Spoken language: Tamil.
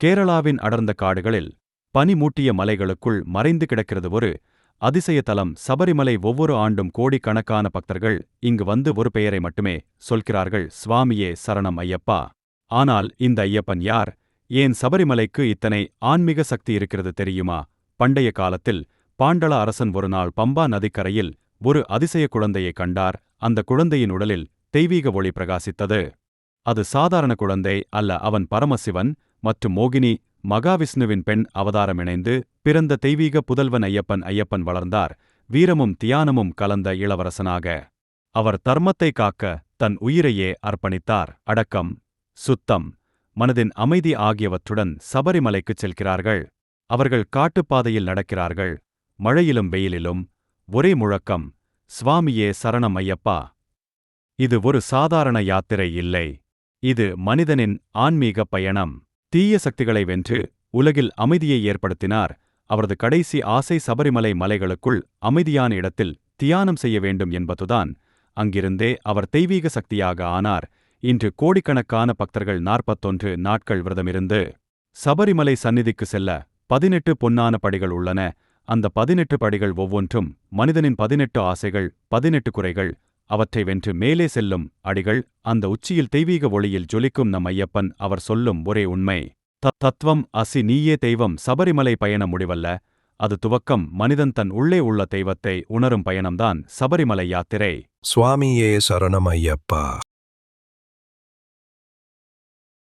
கேரளாவின் அடர்ந்த காடுகளில் பனிமூட்டிய மலைகளுக்குள் மறைந்து கிடக்கிறது ஒரு அதிசய தலம் சபரிமலை ஒவ்வொரு ஆண்டும் கோடிக்கணக்கான பக்தர்கள் இங்கு வந்து ஒரு பெயரை மட்டுமே சொல்கிறார்கள். சுவாமியே சரணம் ஐயப்பா. ஆனால் இந்த ஐயப்பன் யார்? ஏன் சபரிமலைக்கு இத்தனை ஆன்மீக சக்தி இருக்கிறது தெரியுமா? பண்டைய காலத்தில் பாண்டள அரசன் ஒருநாள் பம்பா நதிக்கரையில் ஒரு அதிசய குழந்தையை கண்டார். அந்த குழந்தையின் உடலில் தெய்வீக ஒளி பிரகாசித்தது. அது சாதாரண குழந்தை அல்ல அவன் பரமசிவன். மற்றும் மோகினி மகாவிஷ்ணுவின் பெண் அவதாரம் இணைந்து பிறந்த தெய்வீக புதல்வன் ஐயப்பன் ஐயப்பன் வளர்ந்தார். வீரமும் தியானமும் கலந்த இளவரசனாக அவர் தர்மத்தை காக்க தன் உயிரையே அர்ப்பணித்தார். அடக்கம் சுத்தம் மனதின் அமைதி ஆகியவற்றுடன் சபரிமலைக்குச் செல்கிறார்கள். அவர்கள் காட்டுப்பாதையில் நடக்கிறார்கள். மழையிலும் வெயிலிலும் ஒரே முழக்கம் சுவாமியே சரணம் ஐயப்பா. இது ஒரு சாதாரண யாத்திரை இல்லை. இது மனிதனின் ஆன்மீக பயணம். தீய சக்திகளை வென்று உலகில் அமைதியை ஏற்படுத்தினார். அவரது கடைசி ஆசை சபரிமலை மலைகளுக்குள் அமைதியான இடத்தில் தியானம் செய்ய வேண்டும் என்பதுதான். அங்கிருந்தே அவர் தெய்வீக சக்தியாக ஆனார். இன்று கோடிக்கணக்கான பக்தர்கள் நாற்பத்தொன்று நாட்கள் விரதமிருந்து சபரிமலை சந்நிதிக்கு செல்ல பதினெட்டு பொன்னான படிகள் உள்ளன. அந்த பதினெட்டு படிகள் ஒவ்வொன்றும் மனிதனின் பதினெட்டு ஆசைகள் பதினெட்டு குறைகள் அவற்றை வென்று மேலே செல்லும் அடிகள் அந்த உச்சியில் தெய்வீக ஒளியில் ஜொலிக்கும் நம் ஐயப்பன் அவர் சொல்லும் ஒரே உண்மை. த தத்துவம் அசி நீயே தெய்வம் சபரிமலை பயண முடிவல்ல. அது துவக்கம் மனிதன் தன் உள்ளே உள்ள தெய்வத்தை உணரும் பயணம்தான் சபரிமலை யாத்திரை. சுவாமியே சரணம் ஐயப்பா.